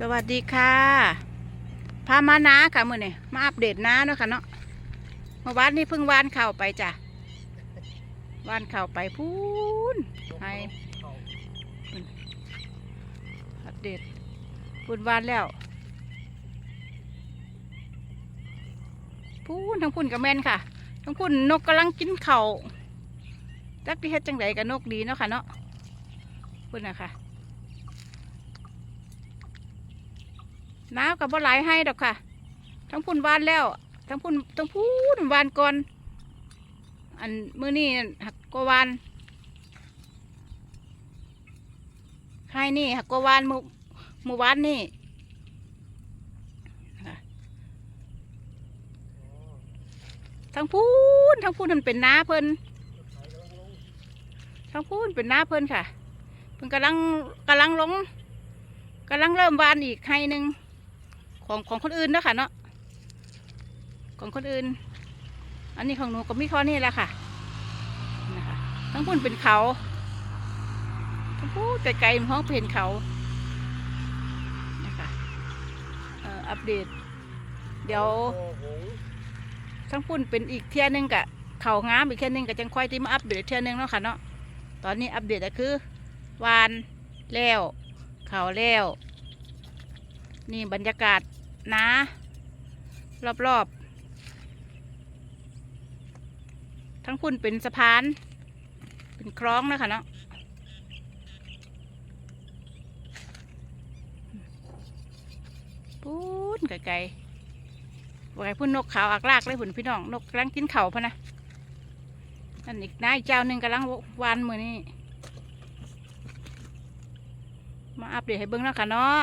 สวัสดีค่ะพามานาค่ะมื่อนี่มาอัปเดตน้าเนาะค่ะเนาะเมื่อวานนี้เพิ่งวานเข่าวไปจ้ะวานเข่าวไปพูนให้อัปเดตพูนวานแล้วพูนทั้งพูนกับแมนค่ะ ทั้งพูนนกกำลังกินเข่าวจักที่เฮ็ดจังไดกับนกดีเนาะค่ะเนาะพูนนะคะ น้ำกับบ่ไหลายให้ดอกค่ะ ทั้งพุ่นวานแล้ว ทั้งพุ่นทั้งพุ่นวานก่อน อันมือนี้หักกวานใครนี่หักกวานมือมือวานนี่ทั้งพุ่นทั้งพุ่นมันเป็นน้าเพิ่นทั้งพุ่นเป็นน้าเพิ่นค่ะ เพิ่นกำลังกำลังลงกำลังเริ่มวานอีกใครหนึ่ง ของของคนอื่นนะค่ะเนาะของคนอื่น อันนี้ของหนูก็มีข้อนี้แหละค่ะนะคะทั้งพุ่นเป็นเขาทั้งพูดไกลๆห้องเป็นเขานะคะเอ่ออัปเดต เดี๋ยวทั้งพุ่นเป็นอีกเที่ยหนึงกะเขางามอีกเที่ยหนึงกะจังค่อยที่มาอัปเดตเที่ยหนึงเนาะค่ะเนาะตอนนี้อัปเดตก็คือวานแล้วเขาแล้วนี่บรรยากาศ นะ รอบๆ ทั้งพุ่นเป็นสะพาน เป็นคลองนะคะเนาะพุ่นไกลๆว่าไงพุ่นนกขาวอักลากเลยพุ่นพี่น้อง นกกำลังกินเข่าพะนะนั่นอีกนายเจ้าหนึ่งกำลังวานมือนี่มาอัปเดตให้เบิ้งแล้วค่ะเนาะ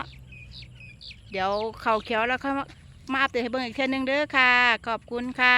เดี๋ยวเขาเขียวแล้วค่อยมามาอัปเดตให้เบิ่งอีกเทื่อนึงเด้อค่ะ ขอบคุณค่ะ